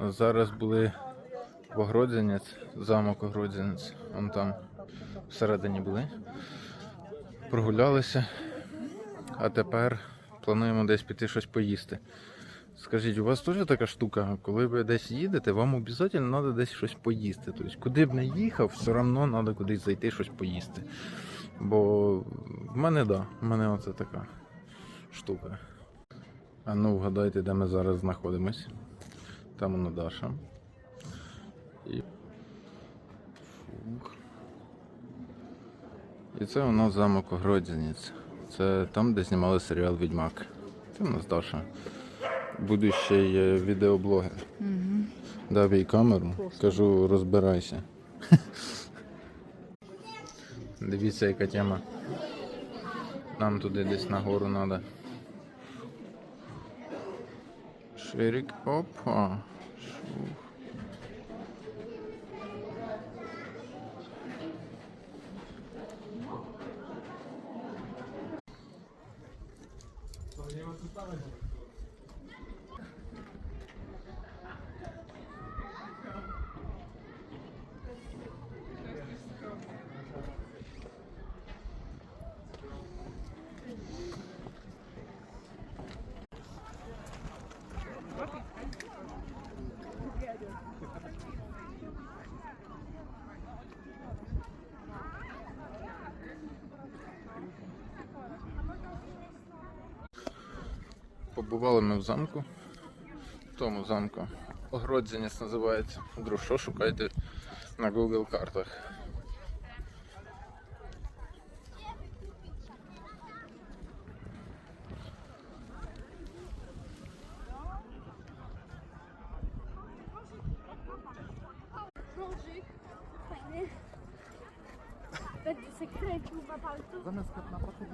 Зараз були в Огродзянець, замок Огродзянець. Вон там всередині були. Прогулялися. А тепер плануємо десь піти щось поїсти. Скажіть, у вас теж така штука, коли ви десь їдете, вам обов'язково треба десь щось поїсти. Тобто, куди б не їхав, все одно треба кудись зайти щось поїсти. Бо в мене да, в мене оце така штука. А ну вгадайте, де ми зараз знаходимось. Там воно Даша. І... Фух. І це у нас замок Огродзянець. Це там, де знімали серіал Відьмак. Це у нас Даша. Будущий е, відеоблогер. Дав їй камеру, кажу, розбирайся. Дивіться, яка тема. Нам туди десь нагору треба. Ширик, опа. 얘만 뚝딱하지 Побували ми в замку. В тому замку. Огродзянець називається. Друг, що шукайте на Google картах. Zamiast na papier,